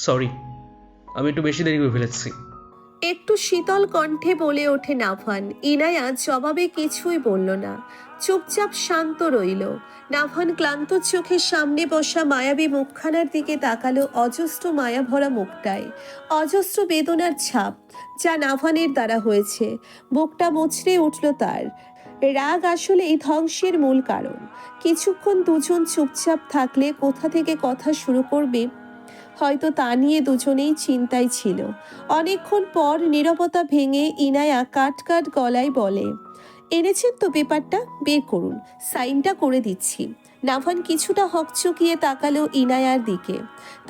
Sorry আমি একটু বেশি দেরি করে ফেলেছি। একটু শীতল কণ্ঠে বলে ওঠে নাভান। ইনায়া জবাবে কিছুই বলল না। চুপচাপ শান্ত রইল। নাভান ক্লান্ত চোখের সামনে বসা মায়াবী মুখখানার দিকে তাকালো অজস্র মায়া ভরা মুখটায়। অজস্র বেদনার ছাপ যা নাভানের দ্বারা হয়েছে। বুকটা মুচড়ে উঠল তার। রাগ আসলে এই ধ্বংসের মূল কারণ। কিছুক্ষণ দুজন চুপচাপ থাকলে কোথা থেকে কথা শুরু করবে হয়তো তা নিয়ে দুজনেই চিন্তায় ছিল। অনেকক্ষণ পর নীরবতা ভেঙে ইনায়া কাট কাট গলায় বলে, এনেছেন তো পেপারটা, বের করুন, সাইনটা করে দিচ্ছি। নাভান কিছুটা হকচকিয়ে তাকালো ইনায়ার দিকে।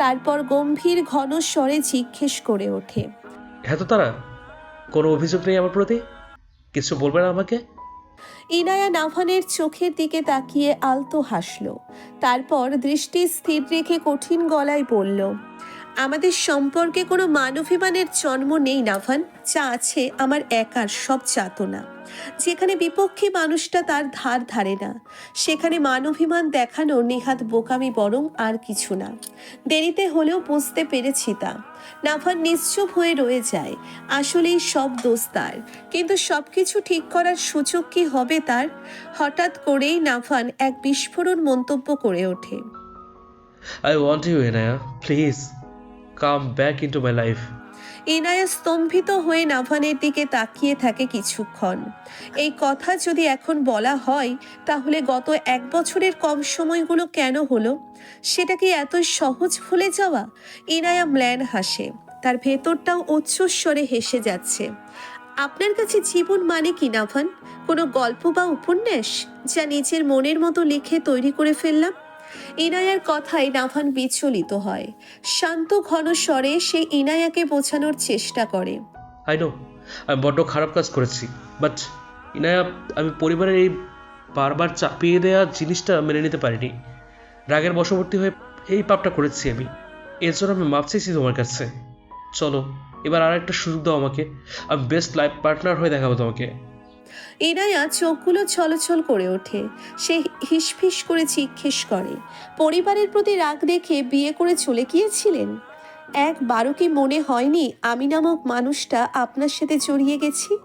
তারপর গম্ভীর ঘন স্বরে জিজ্ঞেস করে ওঠে এত তারা, কোনো অভিযোগ নেই আমার প্রতি? কিছু বলবে না আমাকে? ইনায়া নাভানের চোখের দিকে তাকিয়ে আলতো হাসল। তারপর দৃষ্টি স্থির রেখে কঠিন গলায় বলল আমাদের সম্পর্কে কোনো মানবিমানের জন্ম নেই নাভান। যা আছে আমার একার সব চাতনা। যেখানে বিপক্ষী মানুষটা তার ধার ধারে না। সেখানে মানবিমান দেখানো নেহাত বোকামি বরং আর কিছু না। দেরিতে হলেও বুঝতে পেরেছি তা। নাভান নিশ্চুপ হয়ে রয়ে যায়। আসলেই সব দোষ তার। কিন্তু সবকিছু ঠিক করার সুযোগ কি হবে তার? হঠাৎ করেই নাভান এক বিস্ফোরণ মন্তব্য করে ওঠে। I want you Enaya please come back into my life Inaya স্তম্ভিত হয়ে নাভানের দিকে তাকিয়ে থাকে কিছুক্ষণ। এই কথা যদি এখন বলা হয়, তাহলে গত এক বছরের কম সময়গুলো কেন হলো? সেটা কি এত সহজ ভুলে যাওয়া? ইনায়া ম্ল্যান হাসে। তার ভেতরটাও উচ্চস্বরে হেসে যাচ্ছে। আপনার কাছে জীবন মানে কি, নাভান? কোনো গল্প বা উপন্যাস, যা নিজের মনের মতো লিখে তৈরি করে ফেললাম? ইনায়ার কথায় নাভান বিচলিত হয়। শান্ত ঘন স্বরে সে ইনায়াকে বোঝানোর চেষ্টা করে। আই নো আমি বড্ড খারাপ কাজ করেছি বাট ইনায়া, আমি পরিবারের এই বারবার চাপিয়ে দেওয়া জিনিসটা মেনে নিতে পারিনি। রাগের বশবর্তী হয়ে এই পাপটা করেছি আমি। এর জন্য আমি মাপ চাইছি তোমার কাছে। চলো, এবার আর একটা সুযোগ দাও আমাকে। আমি বেস্ট লাইফ পার্টনার হয়ে দেখাবো তোমাকে। ইনায়া চোখগুলো ছলছল করে ওঠে। সে হিসফিস করে জিজ্ঞেস করে, পরিবারের প্রতি রাগ দেখে বিয়ে করে চলে গিয়েছিলেন? একবারও কি মনে হয়নি আমি নামক মানুষটা আপনার সাথে জড়িয়ে গেছি?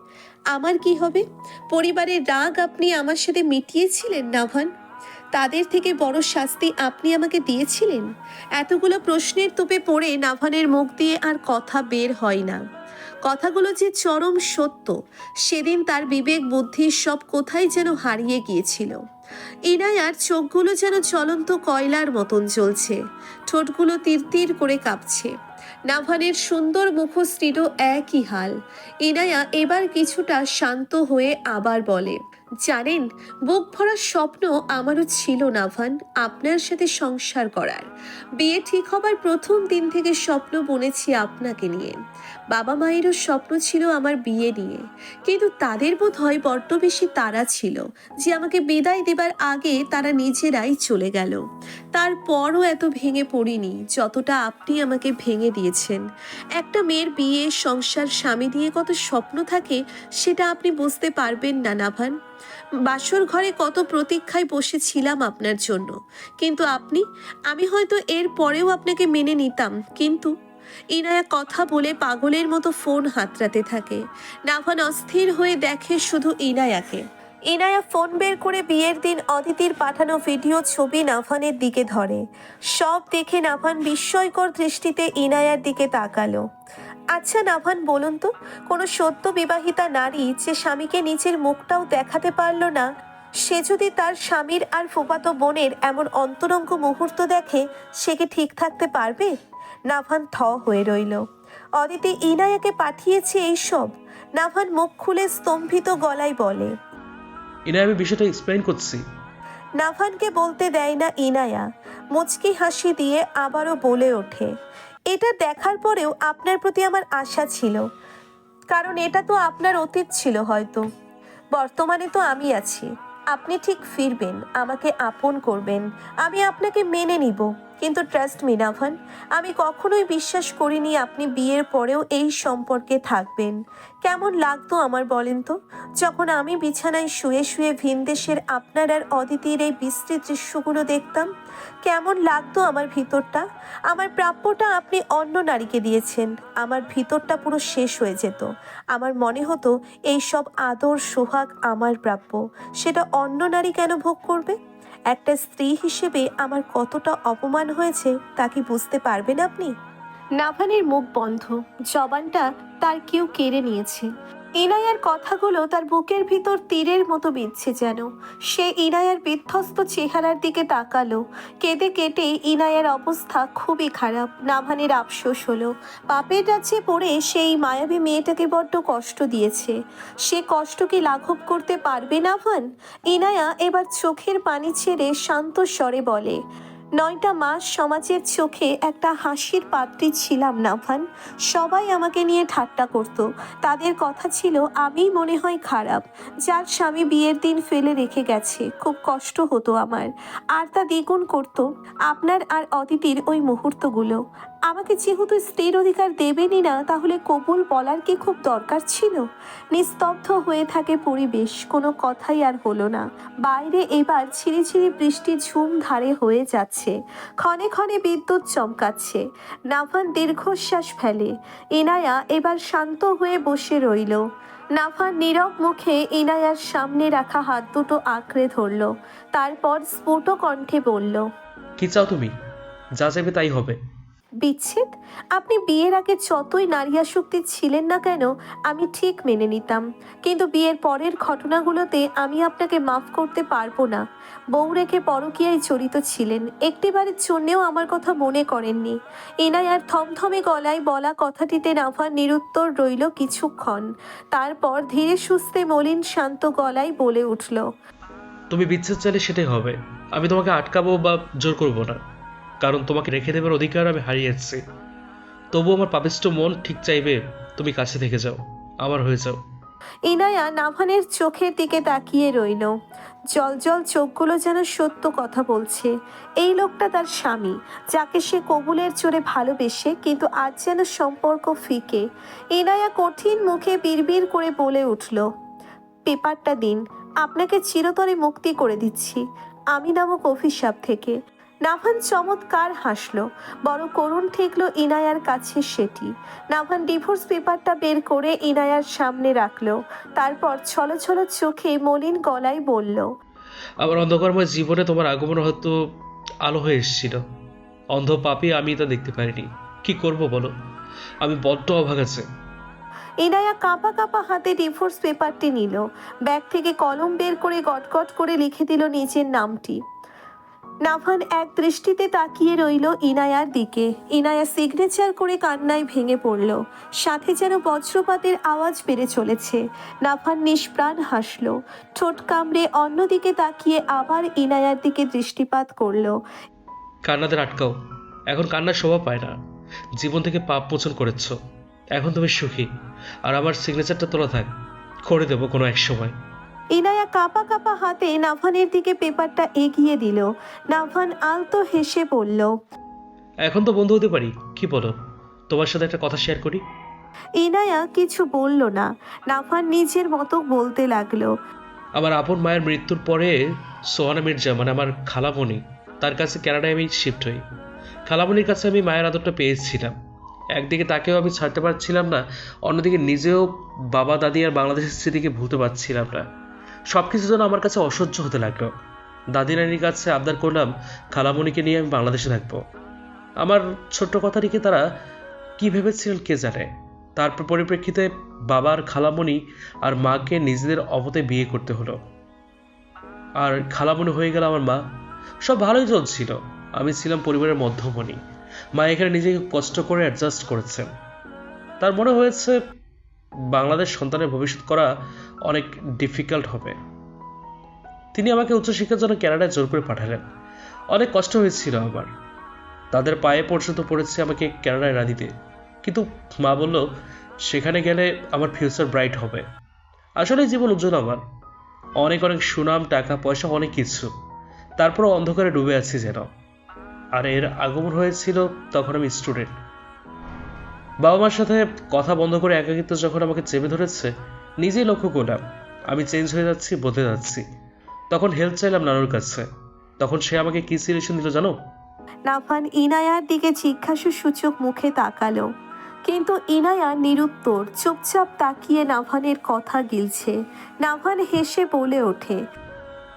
আমার কি হবে? পরিবারের রাগ আপনি আমার সাথে মিটিয়েছিলেন, নাভান? তাদের থেকে বড় শাস্তি আপনি আমাকে দিয়েছিলেন? এতগুলো প্রশ্নের তোপে পড়ে নাভানের মুখ দিয়ে আর কথা বের হয় না। কথাগুলো যে চরম সত্য, সেদিন তার বিবেক, বুদ্ধি সব কোথায় যেন হারিয়ে গিয়েছিল। ইনায়ার চোখগুলো যেন চলন্ত কয়লার মতন চলছে ঠোঁটগুলো তীর তীর করে কাঁপছে। নাভানের সুন্দর মুখশ্রীরও একই হাল। ইনায়া এবার কিছুটা শান্ত হয়ে আবার বলে জানেন, বুক ভরা স্বপ্ন আমারও ছিল নাভান আপনার সাথে সংসার করার। বিয়ে ঠিক হবার প্রথম দিন থেকে স্বপ্ন বুনেছি আপনাকে নিয়ে। বাবা মায়েরও স্বপ্ন ছিল আমার বিয়ে নিয়ে। কিন্তু তাদের বোধ হয় বড্ড বেশি তারা ছিল যে আমাকে বিদায় দেবার আগে তারা নিজেরাই চলে গেল। তারপরও এত ভেঙে পড়িনি যতটা আপনি আমাকে ভেঙে দিয়েছেন। একটা মেয়ের বিয়ে, সংসার, স্বামী দিয়ে কত স্বপ্ন থাকে, সেটা আপনি বুঝতে পারবেন না নাভান বাসর ঘরে কত প্রতীক্ষায় বসেছিলাম আপনার জন্য। কিন্তু আপনি, আমি হয়তো এর পরেও আপনাকে মেনে নিতাম, কিন্তু ইনায়া কথা বলে পাগলের মতো ফোন হাতড়াতে থাকে। নাভান অস্থির হয়ে দেখে শুধু ইনায়াকে। ইনায়া ফোন বের করে বিয়ের দিন অদিতির পাঠানো ভিডিও ছবি নাভানের দিকে ধরে। সব দেখে নাভান বিস্ময়কর দৃষ্টিতে ইনায়ার দিকে তাকালো। আচ্ছা নাভান বলুন তো কোনো সদ্য বিবাহিতা নারী যে স্বামীকে নিজের মুখটাও দেখাতে পারল না সে যদি তার স্বামীর আর ফুপাতো বোনের এমন অন্তরঙ্গ মুহূর্ত দেখে সে কি ঠিক থাকতে পারবে? নাভান থ হয়ে রইল। অদিতি ইনায়াকে পাঠিয়েছে এইসব। নাভান মুখ খুলে স্তম্ভিত গলায় বলে। ইনায়া আমি বিষয়টা এক্সপ্লেন করছি। নাভানকে বলতে দেয় না ইনায়া। মুচকি হাসি দিয়ে আবারও বলে ওঠে। এটা দেখার পরেও আপনার প্রতি আমার আশা ছিল। কারণ এটা তো আপনার অতীত ছিল হয়তো। বর্তমানে তো আমি আছি। আপনি ঠিক ফিরবেন, আমাকে আপন করবেন। আমি আপনাকে মেনে নিব। কিন্তু ট্রাস্ট মি নাভান, আমি কখনোই বিশ্বাস করিনি আপনি বিয়ের পরেও এই সম্পর্কে থাকবেন। কেমন লাগতো আমার বলেন তো? যখন আমি বিছানায় শুয়ে শুয়ে ভিনদেশের আপনার আর অদিতির এই বিস্তৃত দৃশ্যগুলো দেখতাম, কেমন লাগতো আমার ভিতরটা? আমার প্রাপ্যটা আপনি অন্য নারীকে দিয়েছেন, আমার ভিতরটা পুরো শেষ হয়ে যেত। আমার মনে হতো, এই সব আদর, সোহাগ আমার প্রাপ্য, সেটা অন্য নারী কেন ভোগ করবে? একটা স্ত্রী হিসেবে আমার কতটা অপমান হয়েছে তা কি বুঝতে পারবেন আপনি? নাভানের মুখ বন্ধ। জবানটা তার কেউ কেড়ে নিয়েছে। ইনায়ার কথাগুলো তার বুকের ভিতর তীরের মতো বিচ্ছে যেন। সে ইনায়ার বিধ্বস্ত চেহারার দিকে তাকালো। কেঁদে কেটে ইনায়ার অবস্থা খুবই খারাপ, নাভানের আফসোস হলো। পাপের রাজ্যে পড়ে সেই মায়াবী মেয়েটাকে বড্ড কষ্ট দিয়েছে। সে কষ্ট কি লাঘব করতে পারবে নাভান? ইনায়া এবার চোখের পানি ছেড়ে শান্ত স্বরে বলে নয়টা মাস সমাজের চোখে একটা হাসির পাত্রী ছিলাম, নাফান। সবাই আমাকে নিয়ে ঠাট্টা করত। তাদের কথা ছিল আমি মনে হয় খারাপ। যার স্বামী বিয়ের দিন ফেলে রেখে গেছে, খুব কষ্ট হতো আমার। আর তা দ্বিগুণ করতো। আপনার আর অদিতির ওই মুহূর্তগুলো। আমাকে যেহেতু স্ত্রীর অধিকার দেবেনই না, তাহলে কবুল বলার কি খুব দরকার ছিল? নিস্তব্ধ হয়ে থাকে পরিবেশ, কোনো কথাই আর হলো না। বাইরে এবার ছিঁড়ি ছিঁড়ি বৃষ্টি ঝুম ধারে হয়ে যাচ্ছে। ক্ষণে ক্ষণে বিদ্যুৎ চমকাচ্ছে। নাভান দীর্ঘশ্বাস ফেলে। ইনায়া এবার শান্ত হয়ে বসে রইল। নাভান নীরব মুখে ইনায়ার সামনে রাখা হাত দুটো আঁকড়ে ধরল। তারপর স্ফুট কণ্ঠে বলল, কি চাও তুমি? যা চাইবে তাই হবে। বিচ্ছেদ? আপনি বিয়ের আগে যতই নারীয়াসক্তি ছিলেন না কেন, আমি ঠিক মেনে নিতাম। কিন্তু বিয়ের পরের ঘটনাগুলোতে আমি আপনাকে মাফ করতে পারব না। বউ রেখে পরকীয়ায় জড়িত ছিলেন। একটিবারের জন্যেও আমার কথা মনে করেননি। এনায়ার থমথমে গলায় বলা কথাটিতে নাভার নিরুত্তর রইল কিছুক্ষণ। তারপর ধীরে সুস্থে মলিন শান্ত গলায় বলে উঠল, তুমি বিচ্ছেদ চাইলে সেটাই হবে। আমি তোমাকে আটকাবো বা জোর করব না। কারণ তোমাকে রেখে দেবার অধিকার আমি হারিয়েছি তবু আমার পাপিষ্ট মন ঠিক চাইবে, তুমি কাছে থেকে যাও আমার হয়ে যাও। ইনায়া নাভানের চোখের দিকে তাকিয়ে রইল। জল জল চোখগুলো যেন সত্য কথা বলছে। এই লোকটা তার স্বামী, যাকে সে কবুলের জোরে ভালোবেসে, কিন্তু আজ যেন সম্পর্ক ফিকে। ইনায়া কঠিন মুখে বিড়বিড় করে বলে উঠল, পেপারটা দিন, আপনাকে চিরতরে মুক্তি করে দিচ্ছি। আমি নামক অভিশাপ থেকে। নাভান চমৎকার হাসলো বড় করুণ ঠেকলো ইনায়ার কাছে সেটি। নাভান ডিভোর্স পেপারটা বের করে ইনায়ার সামনে রাখল তারপর ছলো ছলো চোখে মলিন গলায় বলল আমার অন্ধকারময় জীবনে তোমার আগমন হয়তো আলো হয়ে এসেছিল। অন্ধ পাপি আমি তা দেখতে পারিনি। কি করব বলো? আমি বড্ড অভাগ আছে। ইনায়া কাঁপা কাঁপা হাতে ডিভোর্স পেপারটি নিল। ব্যাগ থেকে কলম বের করে গটগট করে লিখে দিল নিজের নামটি। নাভান এক দৃষ্টিতে তাকিয়ে রইল ইনায়ার দিকে। ইনায়া সিগনেচার করে কান্নায় ভেঙে পড়ল। সাথে যেন বজ্রপাতের আওয়াজ বেড়ে চলেছে। নাভান নিষ্প্রাণ হাসল। ঠোঁট কামড়ে অন্যদিকে তাকিয়ে আবার ইনায়ার দিকে দৃষ্টিপাত করল। কান্নাদের আটকাও। এখন কান্নার শোভা পায় না। জীবন থেকে পাপ মোচন করেছ। এখন তুমি সুখী। আর আমার সিগনেচারটা তোলা থাক। করে দেবো কোনো এক সময়। ইনায়া কাপা কাপা হাতে নাভানের দিকে পেপারটা এগিয়ে দিল। নাভান আলতো হেসে বলল এখন তো বন্ধু হতে পারি কি বলো? তোমার সাথে একটা কথা শেয়ার করি? ইনায়া কিছু বলল না। নাভান নিজের মতো বলতে লাগল আমার আপন মায়ের মৃত্যুর পরে সোহানা মির্জা মানে আমার খালামণি তার কাছে কানাডায় আমি শিফট হই। খালামণির কাছে আমি মায়ের আদরটা পেয়েছিলাম। একদিকে তাকেও আমি ছাড়তে পারছিলাম না অন্যদিকে নিজেও বাবা দাদি আর বাংলাদেশের স্মৃতিকে ভুলতে পারছিলাম না। সব কিছু যেন আমার কাছে অসহ্য হতে লাগল। দাদি নানির কাছে আবদার করলাম খালামণিকে নিয়ে আমি বাংলাদেশে থাকব। আমার ছোট্ট কথাটিকে তারা কি ভেবেছিলেন কে জানে? তারপর পরিপ্রেক্ষিতে বাবার খালামণি আর মাকে নিজেদের অবতে বিয়ে করতে হলো। আর খালামণি হয়ে গেল আমার মা। সব ভালোই চলছিল। আমি ছিলাম পরিবারের মধ্যমণি। মা এখানে নিজেকে কষ্ট করে অ্যাডজাস্ট করেছেন। তার মনে হয়েছে বাংলাদেশ সন্তানের ভবিষ্যৎ করা অনেক ডিফিকাল্ট হবে। তিনি আমাকে উচ্চশিক্ষার জন্য ক্যানাডায় জোর করে পাঠালেন। অনেক কষ্ট হয়েছিল আমার। তাদের পায়ে পর্যন্ত পড়েছে আমাকে ক্যানাডায় না দিতে। কিন্তু মা বলল, সেখানে গেলে আমার ফিউচার ব্রাইট হবে। আসলে জীবন উজ্জ্বল আমার। অনেক অনেক সুনাম, টাকা, পয়সা, অনেক কিছু। তারপরও অন্ধকারে ডুবে আছি যেন। আর এর আগমন হয়েছিল তখন আমি স্টুডেন্ট বাবা মার সাথে কথা বন্ধ করে একাকিত্ব যখন আমাকে চেপে ধরেছে নিজেই লক্ষ্য করলাম আমি চেঞ্জ হয়ে যাচ্ছি বদলে যাচ্ছি। তখন হেল্প চাইলাম নানুর কাছে। তখন সে আমাকে কি সিলেশন দিল জানো? নাফান ইনায়ার দিকে জিজ্ঞাসু সূচক মুখে তাকালো। কিন্তু ইনায়া নিরুত্তর চুপচাপ তাকিয়ে নাভানের কথা গিলছে। নাভান হেসে বলে ওঠে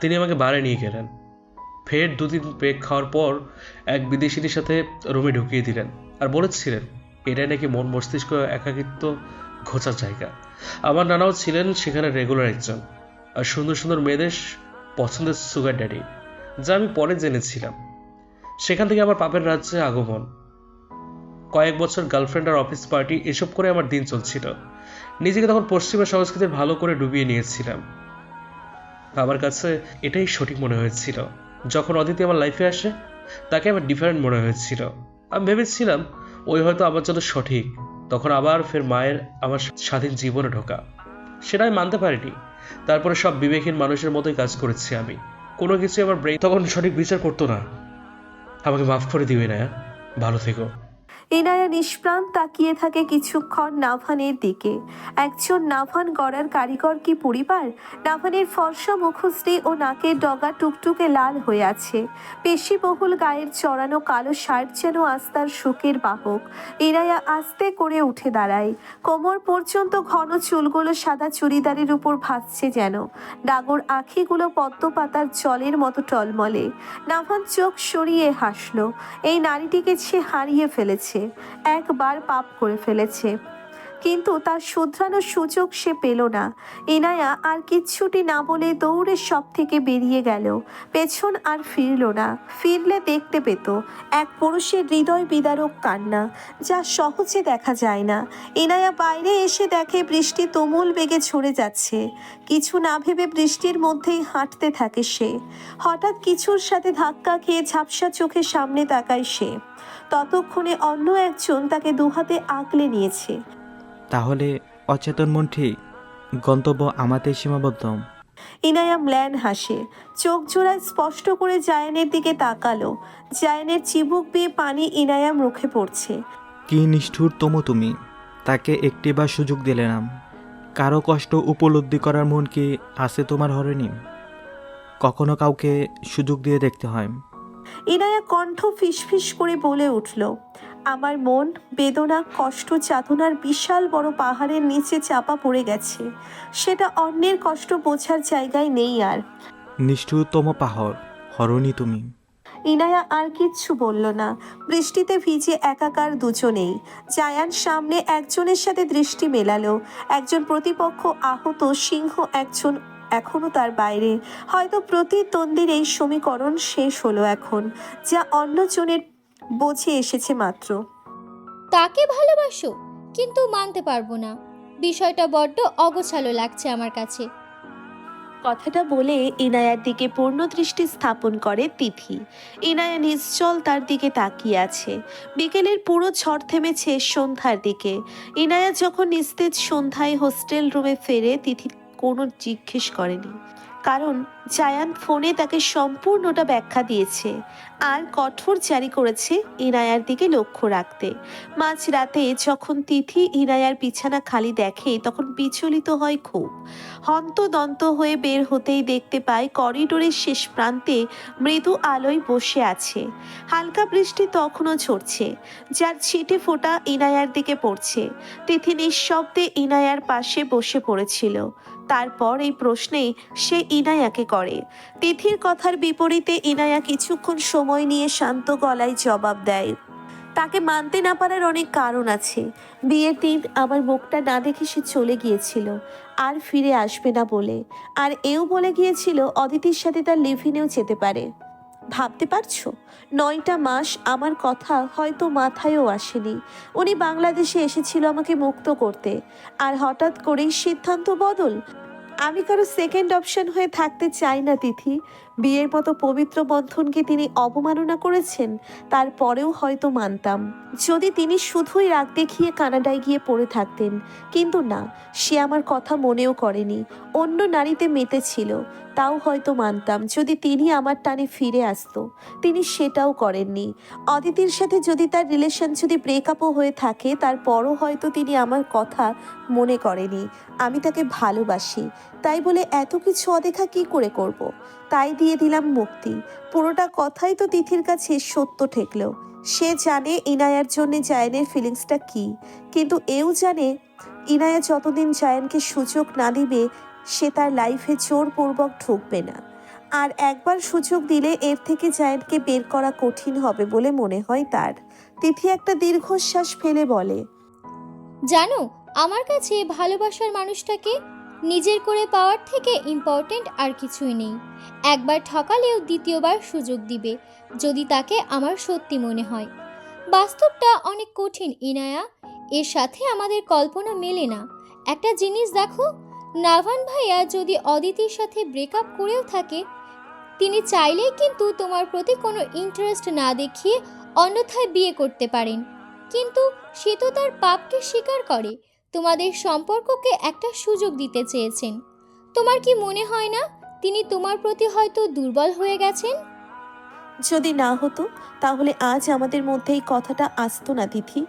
তিনি আমাকে বারে নিয়ে গেলেন। ফের দুদিন পেক খাওয়ার পর এক বিদেশিনীর সাথে রুমে ঢুকিয়ে দিলেন আর বলেছিলেন এটাই নাকি মন মস্তিষ্ক একাকিত্ব ঘোচার জায়গা। আমার নানাও ছিলেন সেখানে রেগুলার একজন। আর সুন্দর সুন্দর মেয়েদের পছন্দের সুগার ড্যাডি যা আমি পরে জেনেছিলাম। সেখান থেকে আমার পাপের রাজ্যে আগমন। কয়েক বছর গার্লফ্রেন্ড আর অফিস পার্টি এসব করে আমার দিন চলছিল। নিজেকে তখন পশ্চিমা সংস্কৃতির ভালো করে ডুবিয়ে নিয়েছিলাম। আমার কাছে এটাই সঠিক মনে হয়েছিল। যখন অদিতি আমার লাইফে আসে, তাকে আমার ডিফারেন্ট মনে হয়েছিল। আমি ভেবেছিলাম ওই হয়তো আমার জন্য সঠিক। তখন আবার ফের মায়ের আমার স্বাধীন জীবনে ঢোকা। সেটা আমি মানতে পারিনি। তারপরে সব বিবেকহীন মানুষের মতোই কাজ করেছি আমি। কোনো কিছু আমার ব্রেন তখন সঠিক বিচার করতো না। আমাকে মাফ করে দিবে না, ভালো থেকো। ইনায়া নিষ্প্রাণ তাকিয়ে থাকে কিছুক্ষণ নাভানের দিকে। একজন নাভান গড়ার কারিগর কি পরিবার? নাভানের ফর্সা মুখশ্রী ও নাকের ডগা টুকটুকে লাল হয়ে আছে। পেশিবহুল গায়ের চড়ানো কালো শার্ট যেন আস্তার সুখের বাহক। ইনায়া আস্তে করে উঠে দাঁড়ায়। কোমর পর্যন্ত ঘন চুলগুলো সাদা চুড়িদারের উপর ভাসছে যেন। ডাগর আখিগুলো পদ্ম পাতার জলের মতো টলমলে। নাভান চোখ সরিয়ে হাসলো। এই নারীটিকে সে হারিয়ে ফেলেছে। একবার পাপ করে ফেলেছে। কিন্তু তার শুধরানোর সুযোগ সে পেল না। ইনায়া আর কিচ্ছুটি না বলে দৌড়ে সব থেকে বেরিয়ে গেল। পেছন আর ফিরল না। ফিরলে দেখতে পেত এক পুরুষের হৃদয় বিদারক কান্না, যা সহজে দেখা যায় না। ইনায়া বাইরে এসে দেখে বৃষ্টি তুমুল বেগে ঝরে যাচ্ছে। কিছু না ভেবে বৃষ্টির মধ্যেই হাঁটতে থাকে সে। হঠাৎ কিছুর সাথে ধাক্কা খেয়ে ঝাপসা চোখে সামনে তাকায় সে। ততক্ষণে অন্য একজন তাকে দুহাতে আঁকলে নিয়েছে। তাহলে অচেতন মন ঠিক গন্তব্য আমাদের সীমাবদ্ধ। ইনায়া ম্ল্যান হাসে। চোখ জোড়ায় স্পষ্ট করে জায়ানের দিকে তাকালো। জায়ানের চিবুক বেয়ে পানি ইনায়াম মুখে পড়ছে। কি নিষ্ঠুর তমু। তুমি তাকে একটি একটিবার সুযোগ দিলে না কারও কষ্ট উপলব্ধি করার মন কি আছে তোমার হরেনি? কখনো কাউকে সুযোগ দিয়ে দেখতে হয়। ইনায়া কণ্ঠ ফিসফিস করে বলে উঠল আমার মন বেদনা কষ্ট চাতনার বিশাল বড় পাহাড়ের নিচে চাপা পড়ে গেছে। সেটা অন্যের কষ্ট বোঝার জায়গায় নেই আর। নিষ্ঠুরতম পাহর হরণী তুমি। ইনায়া আর কিচ্ছু বলল না। বৃষ্টিতে ভিজে একাকার দুজনেই। জায়ান সামনে একজনের সাথে দৃষ্টি মেলালো। একজন প্রতিপক্ষ আহত সিংহ একজন এখনও তার বাইরে। হয়তো প্রতিদ্বন্দ্বীর এই সমীকরণ শেষ হলো এখন যা অন্যজনের বোঝে এসেছে মাত্র। তাকে ভালোবাসো কিন্তু মানতে পারব না। বিষয়টা বড্ড অগোছালো লাগছে আমার কাছে। কথাটা বলে ইনায়ার দিকে পূর্ণ দৃষ্টি স্থাপন করে তিথি। ইনায়া নিশ্চল তার দিকে তাকিয়ে আছে। বিকেলের পুরো ঝড় থেমেছে সন্ধ্যার দিকে। ইনায়া যখন নিস্তেজ সন্ধ্যায় হোস্টেল রুমে ফেরে তিথি কোনো জিজ্ঞেস করেনি। কারণ জায়ান ফোনে তাকে সম্পূর্ণটা ব্যাখ্যা দিয়েছে আর কঠোর জারি করেছে ইনায়ার দিকে লক্ষ্য রাখতে। মাঝরাতে যখন তিথি ইনায়ার বিছানা খালি দেখে, তখন বিচলিত হয় খুব। হন্তদন্ত হয়ে বের হতেই দেখতে পায় করিডোরের শেষ প্রান্তে মৃদু আলোয় বসে আছে। হালকা বৃষ্টি তখনও ঝরছে, যার ছিটে ফোঁটা ইনায়ার দিকে পড়ছে। তিথি নিঃশব্দে ইনায়ার পাশে বসে পড়েছিল। তারপর এই প্রশ্নে সে ইনায়াকে করে। তিথির কথার বিপরীতে ইনায়া কিছুক্ষণ সময় নিয়ে শান্ত গলায় জবাব দেয়। তাকে মানতে না পারার অনেক কারণ আছে। বিয়ের দিন আমার মুখটা না দেখে সে চলে গিয়েছিল। আর ফিরে আসবে না বলে। আর এও বলে গিয়েছিল, অদিতির সাথে তার লিভিনেও যেতে পারে। ভাবতে পারছ? নয়টা মাস আমার কথা হয়তো মাথায়ও আসেনি। উনি বাংলাদেশে এসেছিল আমাকে মুক্ত করতে। আর হঠাৎ করেই সিদ্ধান্ত বদল। আমি কারও সেকেন্ড অপশন হয়ে থাকতে চাই না, তিথি। বিয়ের মতো পবিত্র বন্ধনকে তিনি অবমাননা করেছেন, তারপরেও হয়তো মানতাম। যদি তিনি শুধুই রাগ দেখিয়ে কানাডায় গিয়ে পড়ে থাকতেন, কিন্তু না, সে আমার কথা মনেও করেনি। অন্য নারীতে মেতেছিল তাও হয়তো মানতাম যদি তিনি আমার টানে ফিরে আসতো। তিনি সেটাও করেননি। অদিতির সাথে যদি তার রিলেশন যদি ব্রেকআপও হয়ে থাকে, তারপরও হয়তো তিনি আমার কথা মনে করেনি। আমি তাকে ভালোবাসি, তাই বলে এত কিছু অদেখা কি করে করব। তাই দিয়ে দিলাম মুক্তি। পুরোটা কথাই তো তিথির কাছে সত্য ঠেকলো। সে জানে ইনায়ার জন্য জায়নের ফিলিংসটা কি। কিন্তু এও জানে ইনায়া যতদিন জায়ানকে সুযোগ না দিবে, সে তার লাইফে জোরপূর্বক ঢুকবে না। আর একবার সুযোগ দিলে এর থেকে জায়ানকে বের করা কঠিন হবে বলে মনে হয় তার। তিথি একটা দীর্ঘশ্বাস ফেলে বলে, জানো, আমার কাছে ভালোবাসার মানুষটাকে নিজের করে পাওয়ার থেকে ইম্পর্ট্যান্ট আর কিছুই নেই। একবার ঠকালেও দ্বিতীয়বার সুযোগ দিবে, যদি তাকে আমার সত্যি মনে হয়। বাস্তবটা অনেক কঠিন, ইনায়া। এর সাথে আমাদের কল্পনা মেলে না। একটা জিনিস দেখো, নাভান ভাইয়া যদি অদিতির সাথে ব্রেকআপ করেও থাকে, তিনি চাইলেই কিন্তু তোমার প্রতি কোনো ইন্টারেস্ট না দেখিয়ে অন্যথায় বিয়ে করতে পারেন। কিন্তু সে তো তার পাপকে স্বীকার করে। তোমাদের সম্পর্ককে একটা সুযোগ দিতে চেয়েছেন। তোমার কি মনে হয় না তিনি তোমার প্রতি হয়তো দুর্বল হয়ে গেছেন? যদি না হতো, তাহলে আজ আমাদের মধ্যে এই কথাটা আসতো না তিথি